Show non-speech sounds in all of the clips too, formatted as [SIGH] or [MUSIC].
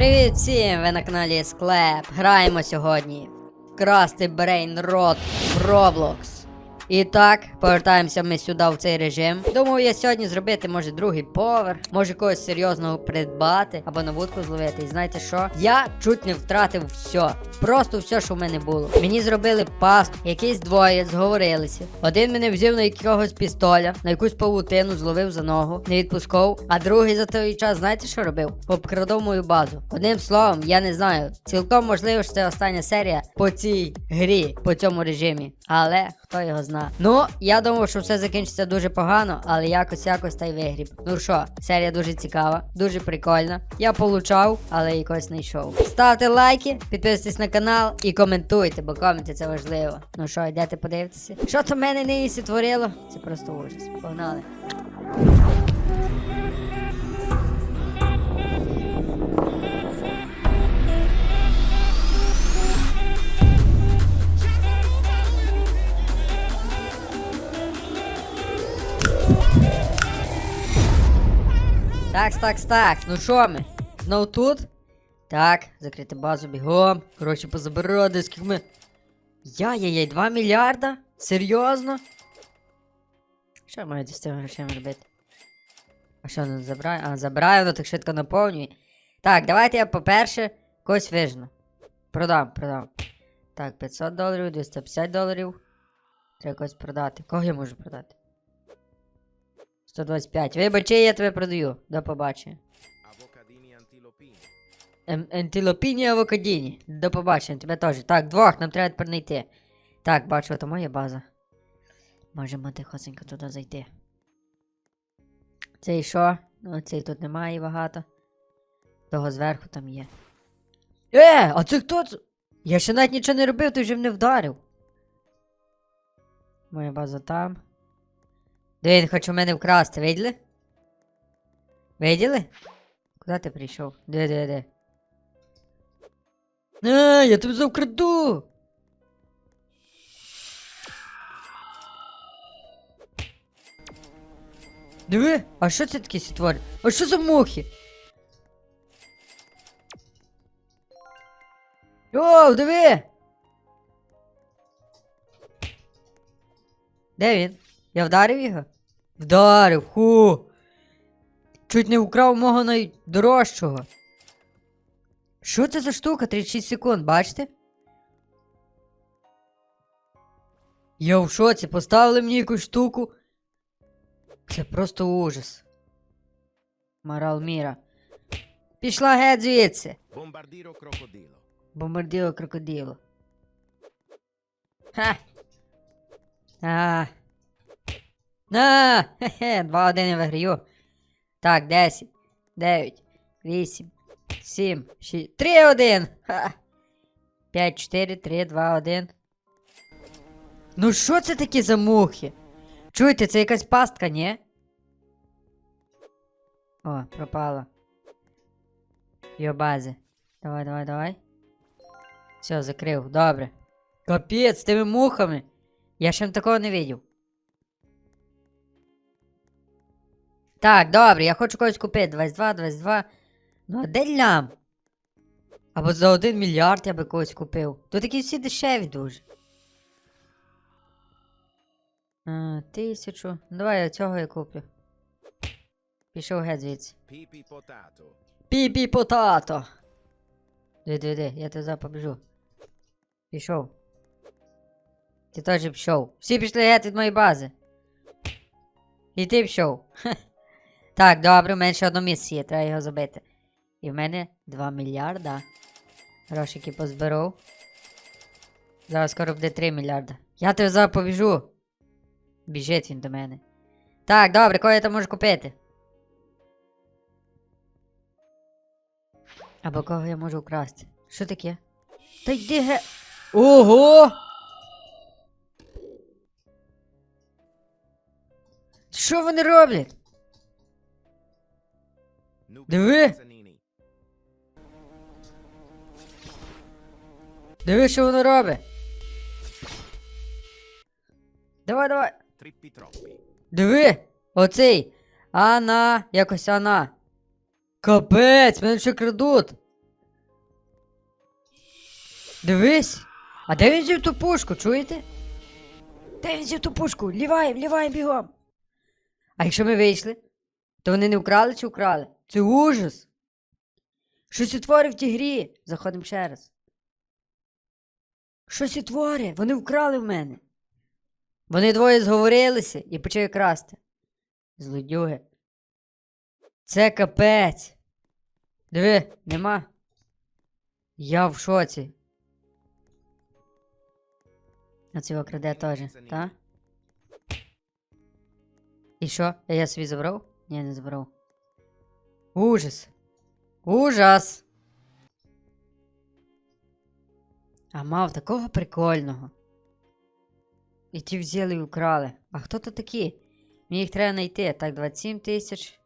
Привіт всім! Ви на каналі Склеп. Граємо сьогодні. Красти Брейн Рот Roblox. І так, повертаємося ми сюди в цей режим. Думаю, я сьогодні зробити, може, другий поверх, може когось серйозного придбати або на вудку зловити. І знаєте що? Я чуть не втратив все. Просто все, що в мене було. Мені зробили пасту, якісь двоє зговорилися. Один мене взяв на якогось пістоля, на якусь павутину зловив за ногу, не відпускав. А другий за той час, знаєте, що робив? Обкрадав мою базу. Одним словом, я не знаю. Цілком можливо, що це остання серія по цій грі, по цьому режимі. Але хто його зна. Ну, я думав, що все закінчиться дуже погано, але якось якось та й вигріб. Ну що, серія дуже цікава, дуже прикольна. Я получав, але якось не йшов. Ставте лайки, підписуйтесь на канал і коментуйте, бо коменти це важливо. Ну що, йдете подивитися? Що то в мене нині творило? Це просто ужас. Погнали. Такс, такс, такс. Ну що ми? Знов тут? Так, закрити базу бігом. Коротше, позабирати, скільки ми. Яй-яй-яй, 2 мільярда? Серйозно? Що я маю з цими грошима робити? А що не забираю? А, забираю, воно так швидко наповнює. Так, давайте я, по-перше, когось вижну. Продам, продам. Так, 500 доларів, 250 доларів. Треба когось продати. Кого я можу продати? 125. Вибачи, я тебе продаю. До побачення. Antilopini. Ем, Ентилопіні авокадіні. До побачення, тебе теж. Так, двох, нам треба тепер знайти. Так, бачу, то моя база. Можемо тихосенько туди зайти. Цей що? Ну, цей тут немає багато. Того зверху там є. Е, а це хто? Я ще навіть нічого не робив, ти вже мене вдарив. Моя база там. Де він хоче мене вкрасти, виділи? Виділи? Куди ти прийшов? Де, де, де? А, я тебе завкраду! Диви, а що це таке сітвор? А що за мухи? Йоу, диви! Де він? Я вдарив його? Вдарив, ху! Чуть не вкрав мого найдорожчого. Що це за штука? 36 секунд, бачите? Я в шоці, поставили мені якусь штуку. Це просто ужас. Морал міра. Пішла геть звідси. Bombardiro crocodilo. Бомбарділо крокодило. Ха. А. На! Хе-хе, 2-1 я виграю. Так, 10, 9, 8, 7, 6, 3, 1. 5, 4, 3, 2, 1. Ну що це такі за мухи? Чуєте, це якась пастка, ні? О, пропала. Йо бази. Давай, давай, давай. Все, закрив, добре. Капець, з тими мухами. Я ще такого не видів. Так, добре, я хочу когось купити. 22, 22. Ну, а де лям? Або за 1 мільярд я би когось купив. Тут такі всі дешеві дуже. А, тисячу. Ну, давай я цього я куплю. Пішов геть звідси. Pipi potato. Піпі потато. Диви, диви, я тебе побіжу. Пішов. Ти теж пішов. Всі пішли геть від моєї бази. І ти пішов. Хе. Так, добре, у мене ще одно місце треба його забити. І в мене 2 мільярда. Грошики позберу. Зараз скоро буде 3 мільярда. Я тебе зараз побіжу. Біжить він до мене. Так, добре, кого я там можу купити? Або кого я можу вкрасти? Що таке? Та йди ге. Ого! Що вони роблять? Диви. Диви, що воно робить. Давай, давай. Диви! Оцей! Ана, якось Ана. Капець, мене ще крадуть. Дивись! А де він взяв ту пушку, чуєте? Де він взяв ту пушку? Ліваєм, ліваєм бігом. А якщо ми вийшли, то вони не вкрали чи вкрали? Це ужас. Щось утворив в тій грі. Заходимо ще раз. Щось утворює, вони вкрали в мене. Вони двоє зговорилися і почали красти. Злодюги. Це капець. Диви, нема. Я в шоці. А цього краде теж, так? І що? Я собі забрав? Ні, не забрав. Ужас. Ужас. А мав такого прикольного. І ті взяли і украли. А хто то такі? Мені їх треба знайти. Так, 27 тисяч.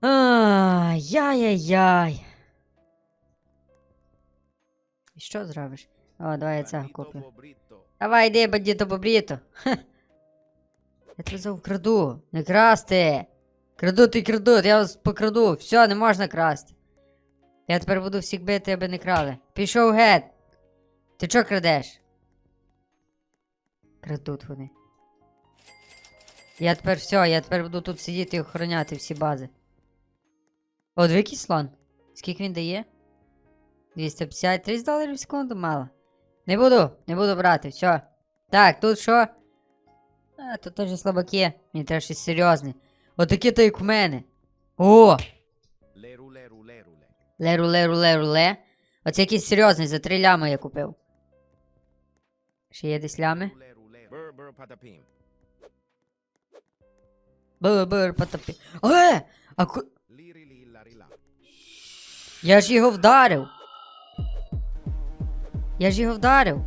Ай, яй-яй-яй. І що зробиш? О, давай я цього куплю. Давай йди, бандито побріто. Ха. Я тебе зову. Не красти. Краду ти краду, я вас покраду. Все, не можна красти. Я тепер буду всіх бити, аби не крали. Пішов геть. Ти чого крадеш? Крадуть вони. Я тепер все, я тепер буду тут сидіти і охороняти всі бази. О, двікий слон. Скільки він дає? 250 30 доларів в секунду мало. Не буду, не буду брати, все. Так, тут що? А, тут теж слабаки. Мені треба щось серйозне. Отакі то як в мене. О! Leru leru lerule. Леру, леру, леру, ле. Оце якийсь серйозний, за три лями я купив. Ще є десь лями? Бр-бр, потопі. Е! А ку... Я ж його вдарив. Я ж його вдарив.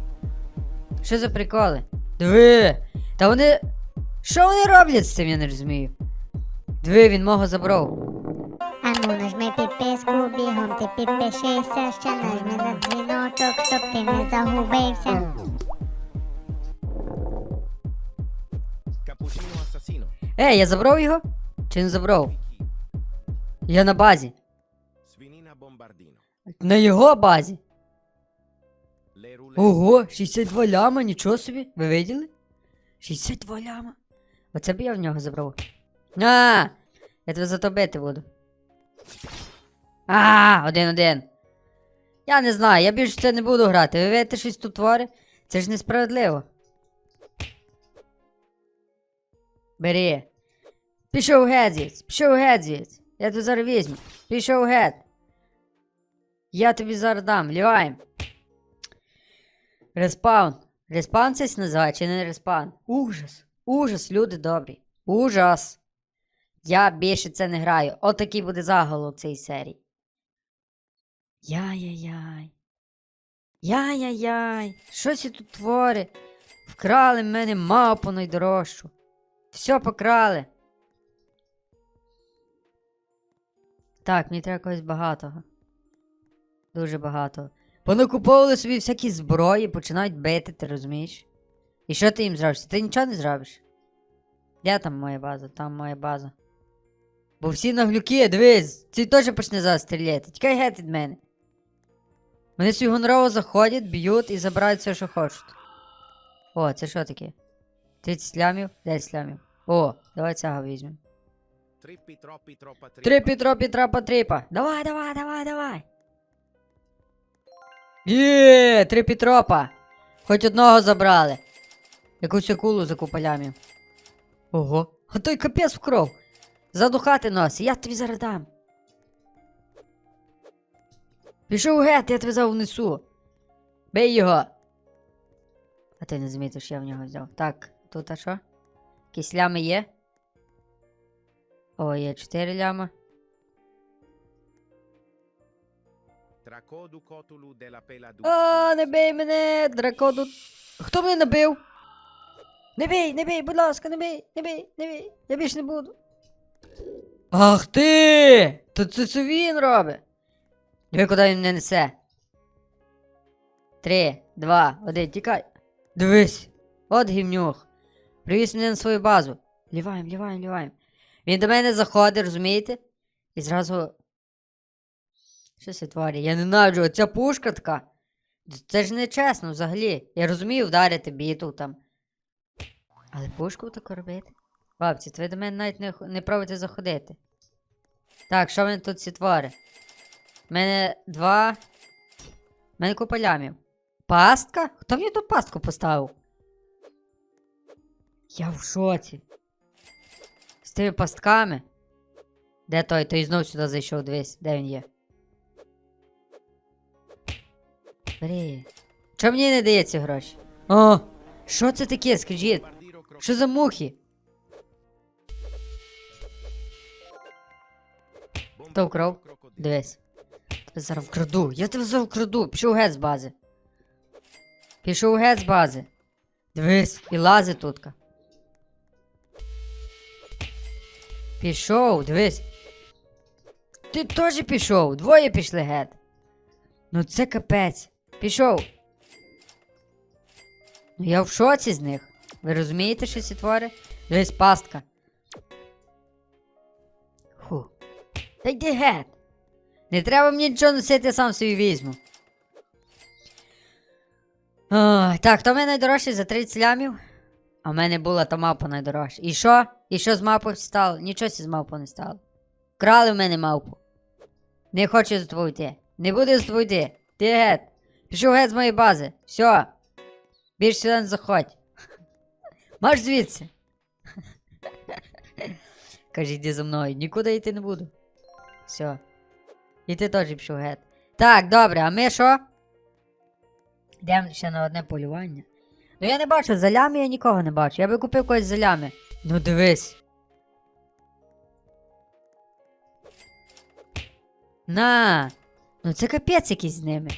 Що за приколи? Диви! Та вони. Що вони роблять з цим, я не розумію. Диви, він мого забрав. Ану, нажми підписку, бігом ти підпишися, ще нажми на дзвіночок, щоб ти не загубився. Cappuccino assassino. Е, я забрав його? Чи не забрав? Я на базі. Svinina bombardino. На його базі. Ого, 62 ляма, нічого собі. Ви виділи? 62 ляма. Оце б я в нього забрав. А! Я тебе зато бити буду. А, один-один. Я не знаю, я більше це не буду грати. Ви видите щось тут твори? Це ж несправедливо. Бери. Пішов геть звідси, пішов геть звідси. Я тебе зараз візьму. Пішов геть. Я тобі зараз дам, ліваєм. Респаун. Респаун це називає чи не респаун? Ужас. Ужас, люди добрі. Ужас. Я більше це не граю. Отакий буде заголовок цієї серії. Яй-яй-яй. Яй-яй-яй. Щось і тут твори. Вкрали в мене мапу найдорожчу. Все покрали. Так, мені треба когось багатого. Дуже багатого. Понакуповували собі всякі зброї, починають бити, ти розумієш? І що ти їм зробиш? Ти нічого не зробиш. Де там моя база? Там моя база. Бо всі наглюки, дивись, ці теж почне зараз стріляти. Тікай геть від мене. Вони собі гонорово заходять, б'ють і забирають все, що хочуть. О, це що таке? 30 лямів? 10 лямів. О, давай цього візьмемо. Trippi troppi troppa trippa. Трипі тропі трапа тріпа. Давай, давай, давай, давай. Є, три пітропа. Хоч одного забрали. Якусь акулу за куполями. Ого. А той капець в кров. Задухати носить, я тобі зараз дам. Пішов геть, я тебе зараз внесу. Бей його. А ти не замітив, що я в нього взяв. Так, тут а що? Якісь лями є? О, є 4 ляма. А, не бий мене, дракону. Хто мене набив? Не бий, не бий, будь ласка, не бий, не бий, не бий. Я більше не буду. Ах ти! То це, це він робить. Диви, куди він мене несе. Три, два, один, тікай. Дивись. От гімнюх. Привіз мене на свою базу. Ліваєм, ліваєм, ліваєм. Він до мене заходить, розумієте? І зразу. Що це творі? Я ненавиджу, оця пушка така. Це ж не чесно взагалі. Я розумію вдарити біту там. Але пушку таку робити? Бабці, ви до мене навіть не, не пробуйте заходити. Так, що в мене тут ці твори? У мене два. У мене купа лямів. Пастка? Хто мені тут пастку поставив? Я в шоці. З тими пастками. Де той? Той знов сюди зайшов, дивись, де він є. Бри. Чому мені не дається гроші? О! Що це таке, скажіть? Що за мухи? Хто вкрав? Дивись. Тебе зараз вкраду. Я тебе зараз вкраду. Пішов геть з бази. Пішов геть з бази. Дивись, і лази тутка. Пішов, дивись. Ти теж пішов, двоє пішли геть. Ну це капець. Пішов. Ну я в шоці з них. Ви розумієте, що ці твори? Дивись, пастка. Та йди геть. Не треба мені нічого носити, я сам собі візьму. Ой, так, то в мене найдорожчий за 30 лямів. А в мене була та мавпа найдорожча. І що? І що з мавпою стало? Нічого з мавпою не стало. Вкрали в мене мавпу. Не хочу за тобою йти. Не буду за тобою йти. Ти геть. Пішов геть з моєї бази. Все. Більш сюди не заходь. [LAUGHS] Марш звідси. [LAUGHS] Каже, йди за мною. Нікуди йти не буду. Все. І ти теж пішов геть. Так, добре, а ми що? Йдемо ще на одне полювання. Ну я не бачу, за лями я нікого не бачу. Я би купив когось за лями. Ну дивись. На. Ну це капець якийсь з ними.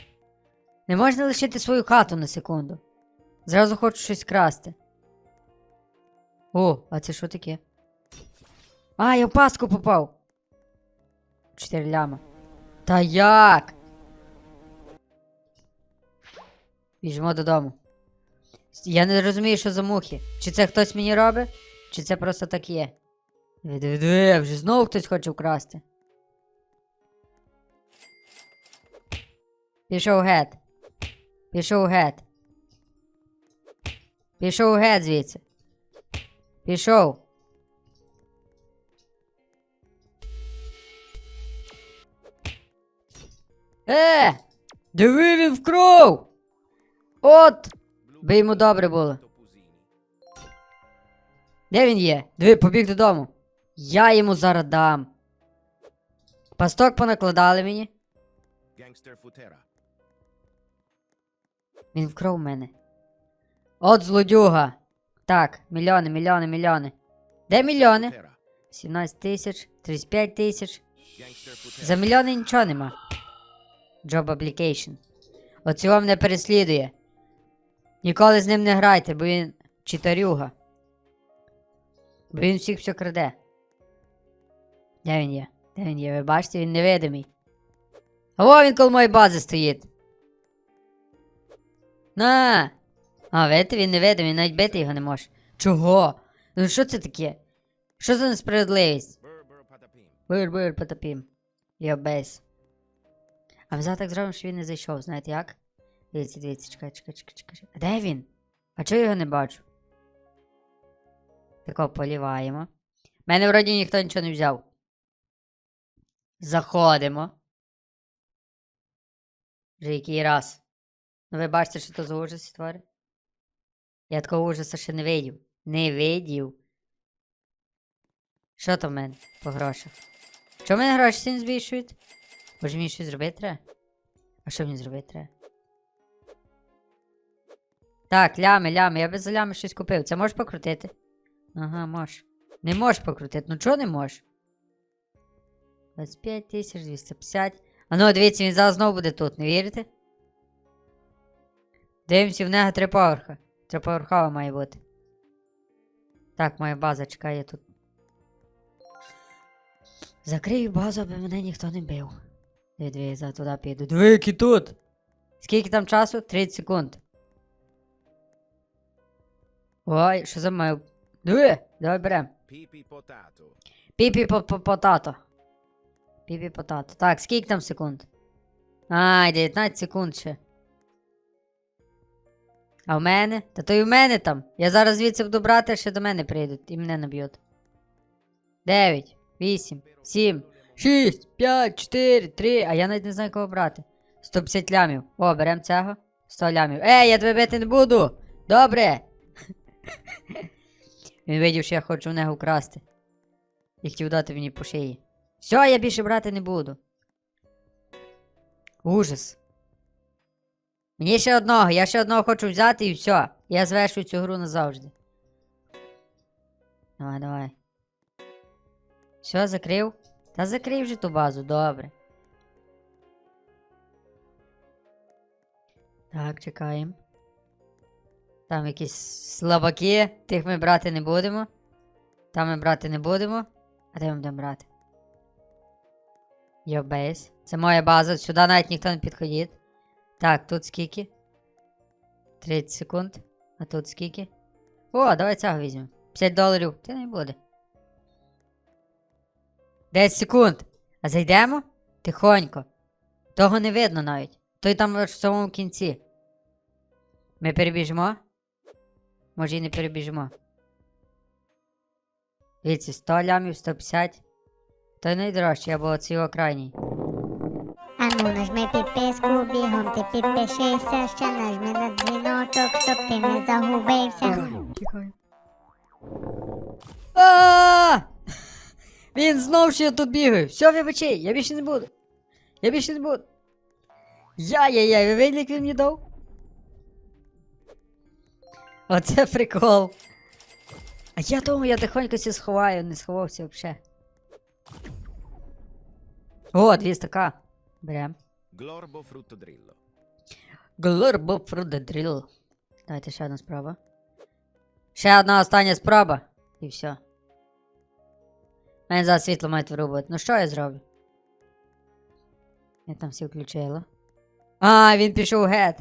Не можна лишити свою хату на секунду. Зразу хочу щось красти. О, а це що таке? А, я в паску попав. Чотири ляма. Та як? Біжимо додому. Я не розумію, що за мухи. Чи це хтось мені робить, чи це просто так є. Диви, вже знову хтось хоче вкрасти. Пішов геть. Пішов геть. Пішов геть звідси. Пішов. Е! Диви він вкрав! От! Би йому добре було. Де він є? Диви, побіг додому. Я йому зараз дам. Пасток понакладали мені. Він вкрав мене. От злодюга. Так, мільйони, мільйони, мільйони. Де мільйони? 17 тисяч, 35 тисяч. За мільйони нічого нема. Job application. Оцього мене переслідує. Ніколи з ним не грайте, бо він читарюга. Бо він всіх все краде. Де він є? Де він є? Ви бачите, він невидимий. А во він коло моєї бази стоїть. На! А, видите, він невидимий, навіть бити його не може. Чого? Ну що це таке? Що за несправедливість? Burr, burr, patapim. Бир, бир, потопім. Я бейс. А ми так зробимо, що він не зайшов, знаєте як? Дивіться, дивіться, чекай, чекай, чекай, чекай. А де він? А чого його не бачу? Тако поліваємо. Мене вроді ніхто нічого не взяв. Заходимо. Вже який раз. Ну ви бачите, що то за ужас твори? Я такого ужаса ще не видів. Не видів. Що там в мене по грошах? Чому мене гроші сильно збільшують? Боже, мені щось зробити треба? А що мені зробити треба? Так, лями, лями, я би за лями щось купив. Це можеш покрутити? Ага, можеш. Не можеш покрутити. Ну чого не можеш? 25 тисяч, 250. А ну, дивіться, він зараз знову буде тут, не вірите? Дивимося, в нього три поверха. Триповерхова має бути. Так, моя база чекає тут. Закрию базу, аби мене ніхто не бив. Диви, я за туди піду. Диви, який тут. Скільки там часу? 30 секунд. Ой, що за мною? Диви, давай берем. Піпі по по потато. Піпі потато. Так, скільки там секунд? Ай, 19 секунд ще. А в мене? Та то й в мене там. Я зараз звідси буду брати, ще до мене прийдуть і мене наб'ють. 9, 8, 7, 6, 5, 4, 3. А я навіть не знаю кого брати. 150 лямів. О, берем цього. 100 лямів. Ей, я тебе бити не буду! Добре! [LAUGHS] Він видів, що я хочу в нього вкрасти. І хотів дати мені по шиї. Все, я більше брати не буду. Ужас. Мені ще одного, я ще одного хочу взяти і все. Я звершу цю гру назавжди. Давай, давай. Все, закрив? Та закрив же ту базу, добре. Так, чекаємо. Там якісь слабаки, тих ми брати не будемо. Там ми брати не будемо. А де ми будемо брати? Йо бейс. Це моя база, сюди навіть ніхто не підходить. Так, тут скільки? 30 секунд. А тут скільки? О, давай цього візьмемо. 50 доларів. Ти не буде. 10 секунд. А зайдемо? Тихонько. Того не видно навіть. Той там аж в самому кінці. Ми перебіжимо? Може і не перебіжимо. Дивіться, 100 лямів, 150. Той найдорожчий, або оцей його крайній. А ну нажми підписку, бігом ти підпишися, ще нажми на дзвіночок, щоб ти не загубився. Тікаю. Він знов я тут бігаю. Все, вибачи, я більше не буду. Я більше не буду. Я-я-я, ви видели, як він мені дав? Оце прикол. А я думаю, я тихонько сі сховаю, не сховався взагалі. О, 200 к. Берем. Glorbo fruttodrillo. Глорбо Фрудедріл. Давайте ще одна спроба. Ще одна остання спроба. І все. Мене зараз світло мають вирубувати. Ну що я зроблю? Я там всі включила. А, він пішов геть.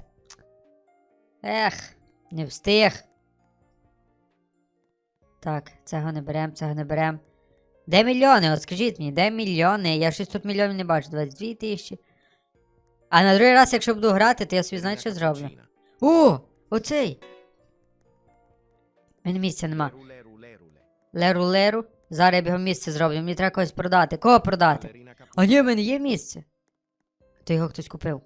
Ех, не встиг. Так, цього не берем, цього не берем. Де мільйони? От скажіть мені, де мільйони? Я щось тут мільйонів не бачу. 22 тисячі. А на другий раз, якщо буду грати, то я собі знаєте, що зроблю? О! Оцей! У мене місця нема. Leru, Зараз я б його місце зроблю. Мені треба когось продати. Кого продати? А ні, в мене є місце. То його хтось купив.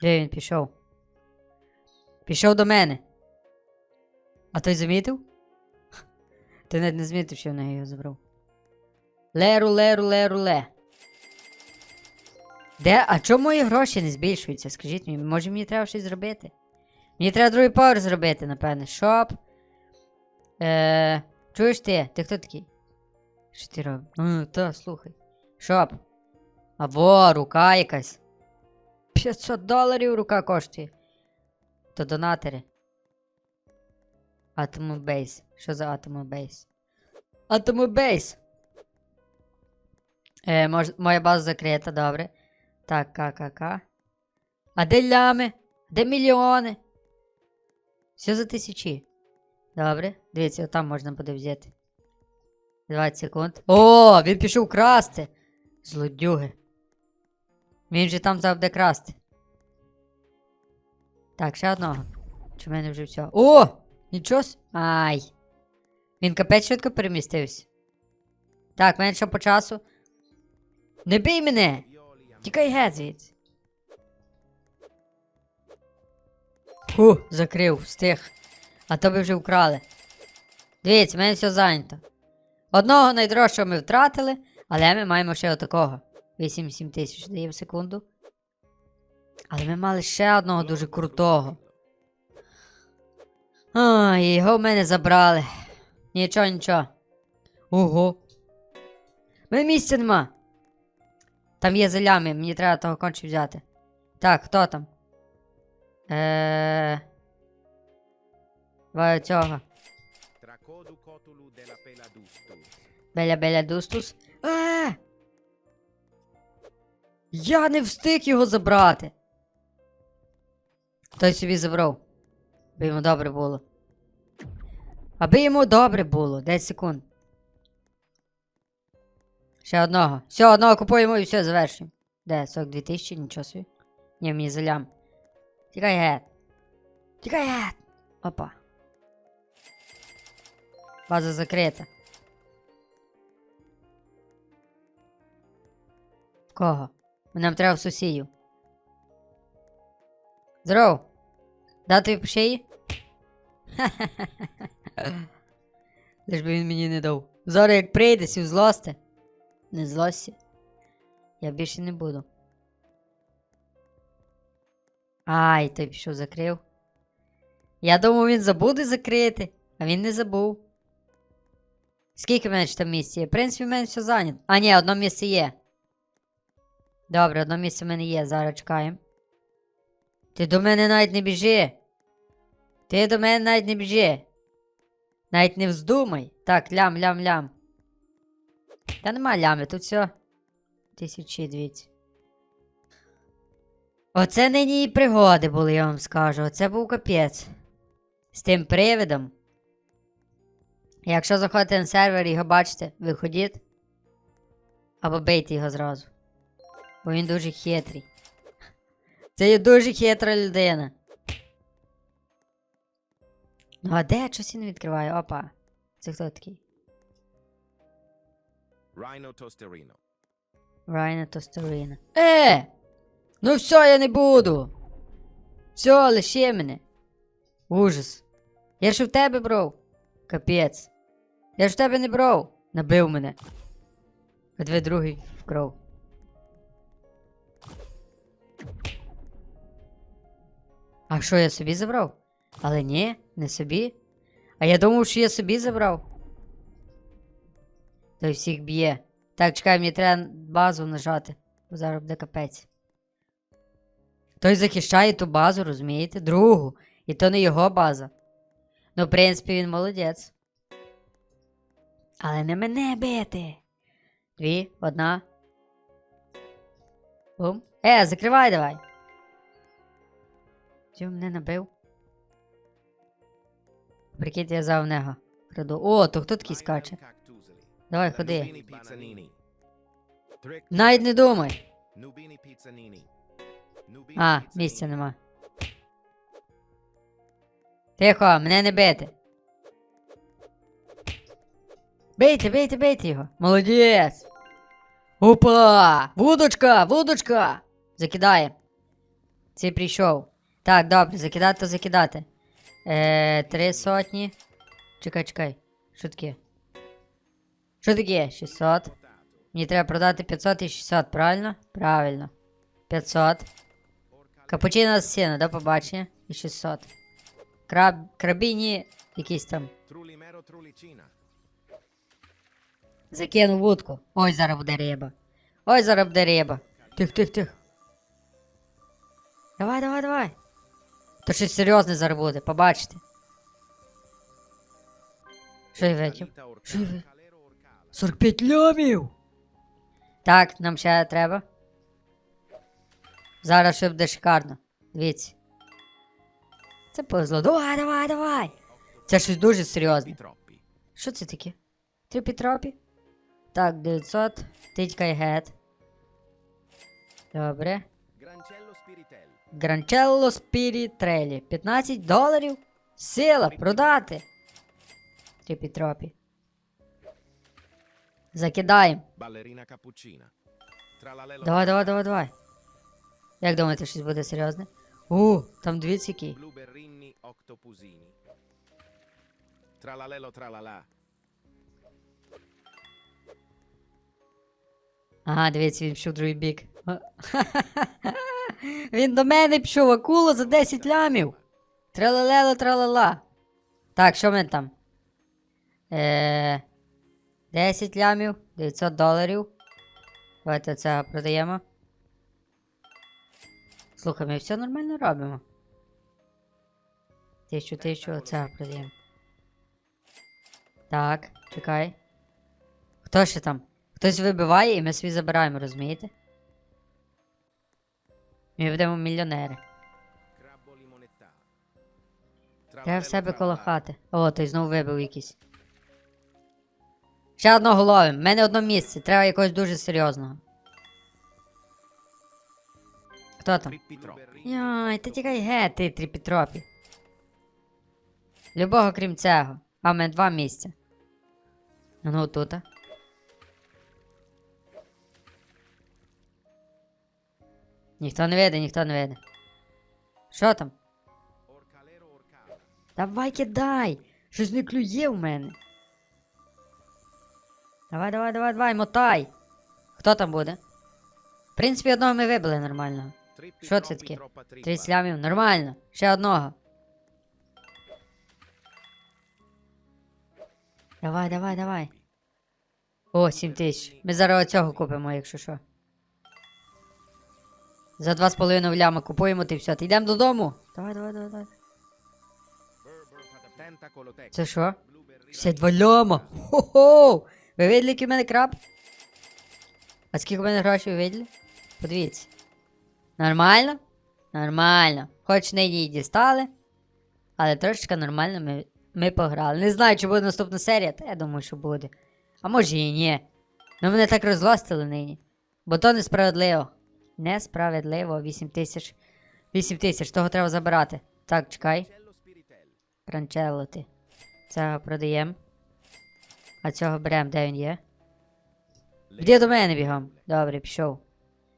Де він пішов? Пішов до мене. А той замітив? [LAUGHS] Ти навіть не змітив, що в неї його забрав. Леру, леру, леру, ле. Де? А чому мої гроші не збільшуються? Скажіть мені, може мені треба щось зробити? Мені треба другий поверх зробити, напевне. Шоп. Е, чуєш ти? Ти хто такий? Що ти робиш? Ну, та, слухай. Шоп. Або рука якась. 500 доларів рука коштує. То донатори. Атомобейс. Що за Атомобейс? Атомобейс. Е, мож, моя база закрита, добре. Так, ка-ка-ка. А де лями? Де мільйони? Все за тисячі. Добре. Дивіться, там можна буде взяти. 20 секунд. О, він пішов красти. Злодюги. Він же там завжди красти. Так, ще одного. Чи в мене вже все? О! Нічого. Ай. Він капець швидко перемістився. Так, мене що по часу. Не бий мене! Тікай геть звідси. Фу, закрив, встиг. А то би вже вкрали. Дивіться, мене все зайнято. Одного найдорожчого ми втратили, але ми маємо ще отакого. 8-7 тисяч дає в секунду. Але ми мали ще одного дуже крутого. Ой, його в мене забрали. Нічого, нічого. Ого. Мене місця нема. Там є залями, мені треба того конче взяти. Так, хто там? Е. Давай цього. Беля Беля Дустус. Е! Я не встиг його забрати. Той собі забрав. Би йому добре було. Аби йому добре було. 10 секунд. Ще одного. Все, одного купуємо і все, завершуємо. Де? 42 тисячі, нічого собі. Ні, мені залям. Тікай гет. Тікай гет. Опа. База закрита. Кого? Нам треба в сусідів. Здоров. Дати по шиї? [LAUGHS] Лиш би він мені не дав. Зараз як прийде, сів злости. Не злості. Я більше не буду. Ай, той пішов закрив. Я думав, він забуде закрити, а він не забув. Скільки в мене там місць є? В принципі, в мене все зайнято. А, ні, одно місце є. Добре, одно місце в мене є, зараз чекаємо. Ти до мене навіть не біжи. Ти до мене навіть не біжи. Навіть не вздумай. Так, лям, лям, лям. Та нема лями, тут все. Тисячі двіці. Оце нині і пригоди були, я вам скажу. Оце був капець. З тим привидом. Якщо заходите на сервер і його бачите, виходіть. Або бейте його зразу. Бо він дуже хитрий. Це є дуже хитра людина. Ну а де щось він відкриває? Опа. Це хто такий? Rhino Tosterino. Райна Тосторина. Е! Ну все, я не буду. Все, лиши мене. Ужас. Я ж в тебе брав. Капець. Я ж в тебе не брав. Набив мене. А дві другий вкрав. А що я собі забрав? Але ні, не собі. А я думав, що я собі забрав. Той всіх б'є. Так, чекай, мені треба базу нажати. Бо зараз буде капець. Той захищає ту базу, розумієте? Другу. І то не його база. Ну, в принципі, він молодець. Але не мене бити. Дві, одна. Бум. Е, закривай давай. Чого мене набив? Прикиньте, я за в нього. Краду. О, то хто такий скаче? Давай, ходи. Навіть не думай. А, місця нема. Тихо, мене не бити. Бийте, бийте, бийте його. Молодець. Опа! Вудочка, вудочка! Закидає. Цей прийшов. Так, добре, закидати, то закидати. Е, три сотні. Чекай, чекай. Що таке? Що таке? 600. Мені треба продати 500 і 600, правильно? Правильно. 500. Капучино з сіна, до побачення. І 600. Краб... Крабіні якісь там. Закинув вудку. Ой, зараз буде риба. Ой, зараз буде риба. Тих, тих, тих. Давай, давай, давай. То щось серйозне зараз буде, побачите. Що я витів? Що ви? Calero 45 лямів. Так, нам ще треба. Зараз ще буде шикарно. Дивіться. Це повезло. Давай, давай, давай. Це щось дуже серйозне. Що це таке? Трипі тропі? Так, 900. Титькай гет. Добре. Гранчелло Спірітрелі. 15 доларів. Сила, продати. Трипі тропі. Закидаємо. Cappuccina. Tralalelo. Давай, давай, давай, давай. Як думаєте, щось буде серйозне? У, там дві ціки. Blueberrini Octopusini. Tralalelo tralala. Ага, дивіться, він пішов в другий бік. [LAUGHS] Він до мене пішов, акула за 10 лямів. Тралалело тралала. Так, що в мене там? Е, 10 лямів, 900 доларів. Давайте це продаємо. Слухай, ми все нормально робимо. Тисячу, тисячу, це продаємо. Так, чекай. Хто ще там? Хтось вибиває і ми собі забираємо, розумієте? Ми будемо мільйонери. Треба в себе коло хати. О, той знову вибив якийсь. Ще одного ловим. У мене одно місце. Треба якогось дуже серйозного. Хто там? Яй, ти тікай геть, ти тріпітропі. Любого крім цього. А в мене два місця. Ну тут. Ніхто не виде, ніхто не виде. Що там? Давай кидай! Щось не клює в мене. Давай, давай, давай, давай, мотай. Хто там буде? В принципі, одного ми вибили нормально. Що це таке? troppa trippa. Три слямів, нормально. Ще одного. Давай, давай, давай. О, 7 тисяч. Ми зараз оцього купимо, якщо що. За 2,5 ляма купуємо ти все. Ти йдемо додому. Давай, давай, давай, давай. Це що? Blueberry 62 ляма. Хо-хо! Ви видели, який в мене краб? А скільки в мене грошей ви видели? Подивіться. Нормально? Нормально. Хоч не її дістали, але трошечки нормально ми, ми пограли. Не знаю, чи буде наступна серія, та я думаю, що буде. А може і ні. Ну мене так розлостили нині. Бо то несправедливо. Несправедливо. 8 тисяч. 8 тисяч, того треба забирати. Так, чекай. Пранчелло ти. Цього продаємо. А цього беремо, де він є? Іди до мене бігом. Добре, пішов.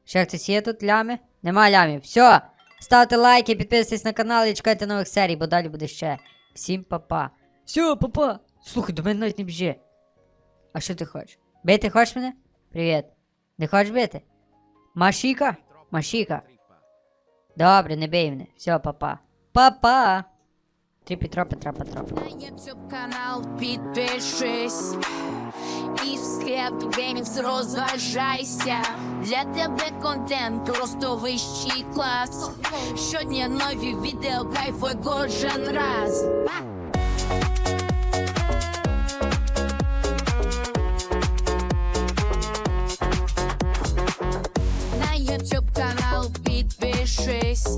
Ще хтось є тут лями? Нема лямів. Все. Ставте лайки, підписуйтесь на канал і чекайте нових серій, бо далі буде ще. Всім па-па. Все, па-па. Слухай, до мене навіть не біжи. А що ти хочеш? Бити хочеш мене? Привіт. Не хочеш бити? Машіка? Машіка. Добре, не бий мене. Все, па-па. Па-па. Тріпі тропи, трапа тропа. На YouTube канал підпишись і в геймінг розважайся. Для тебе контент просто вищий клас. Щодня нові відео, кайфуй кожен раз. На YouTube канал підпишись